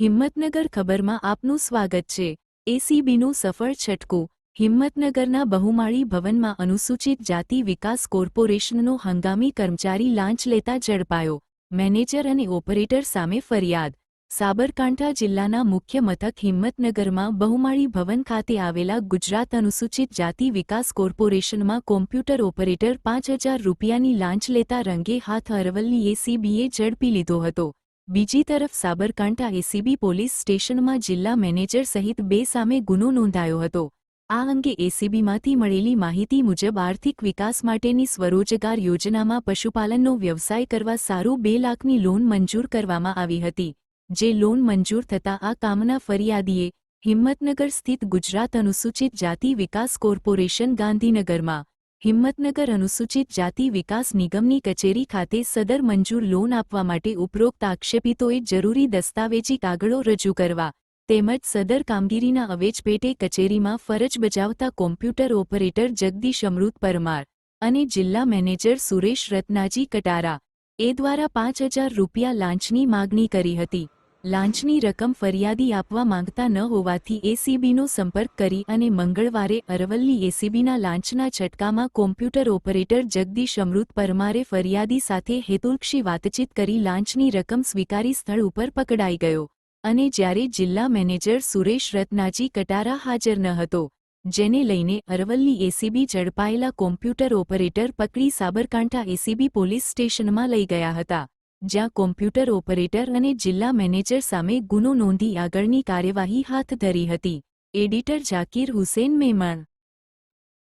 હિંમતનગર ખબરમાં આપનું સ્વાગત છે. એસીબીનું સફળ છટકું. હિંમતનગરના બહુમાળી ભવનમાં અનુસૂચિત જાતિ વિકાસ કોર્પોરેશનનો હંગામી કર્મચારી લાંચ લેતા ઝડપાયો. મેનેજર અને ઓપરેટર સામે ફરિયાદ. સાબરકાંઠા જિલ્લાના મુખ્ય મથક હિંમતનગરમાં બહુમાળી ભવન ખાતે આવેલા ગુજરાત અનુસૂચિત જાતિ વિકાસ કોર્પોરેશનમાં કોમ્પ્યુટર ઓપરેટર પાંચ હજાર રૂપિયાની લાંચ લેતા રંગે હાથ અરવલ્લી એસીબીએ ઝડપી લીધો હતો. બીજી તરફ સાબરકાંઠા એસીબી પોલીસ સ્ટેશનમાં જિલ્લા મેનેજર સહિત બે સામે ગુનો નોંધાયો હતો. આ અંગે એસીબીમાંથી મળેલી માહિતી મુજબ આર્થિક વિકાસ માટેની સ્વરોજગાર યોજનામાં પશુપાલનનો વ્યવસાય કરવા સારું બે લાખની લોન મંજૂર કરવામાં આવી હતી. જે લોન મંજૂર થતાં આ કામના ફરિયાદીએ હિંમતનગર સ્થિત ગુજરાત અનુસૂચિત જાતિ વિકાસ કોર્પોરેશન ગાંધીનગરમાં હિંમતનગર અનુસૂચિત જાતિ વિકાસ નિગમની કચેરી ખાતે સદર મંજૂર લોન આપવા માટે ઉપરોક્ત આક્ષેપિતોએ જરૂરી દસ્તાવેજી કાગળો રજૂ કરવા તેમજ સદર કામગીરીના અવેજ પેટે કચેરીમાં ફરજ બજાવતા કોમ્પ્યુટર ઓપરેટર જગદીશ અમૃત પરમાર અને જિલ્લા મેનેજર સુરેશ રત્નાજી કટારા એ દ્વારા પાંચ હજાર રૂપિયા લાંચની માગણી કરી હતી. લાંચની રકમ ફરિયાદી આપવા માંગતા ન હોવાથી એસીબીનો સંપર્ક કરી અને મંગળવારે અરવલ્લી એસીબીના લાંચના છટકામાં કોમ્પ્યુટર ઓપરેટર જગદીશ અમૃત પરમારે ફરિયાદી સાથે હેતુલક્ષી વાતચીત કરી લાંચની રકમ સ્વીકારી સ્થળ ઉપર પકડાઈ ગયો અને જ્યારે જિલ્લા મેનેજર સુરેશ રત્નાજી કટારા હાજર ન હતો, જેને લઈને અરવલ્લી એસીબી ઝડપાયેલા કોમ્પ્યુટર ઓપરેટર પકડી સાબરકાંઠા એસીબી પોલીસ સ્ટેશનમાં લઈ ગયા હતા. જ્યાં કોમ્પ્યુટર ઓપરેટર અને જિલ્લા મેનેજર સામે ગુનો નોંધી આગળની કાર્યવાહી હાથ ધરી હતી. એડિટર જાકીર હુસેન મેમણ.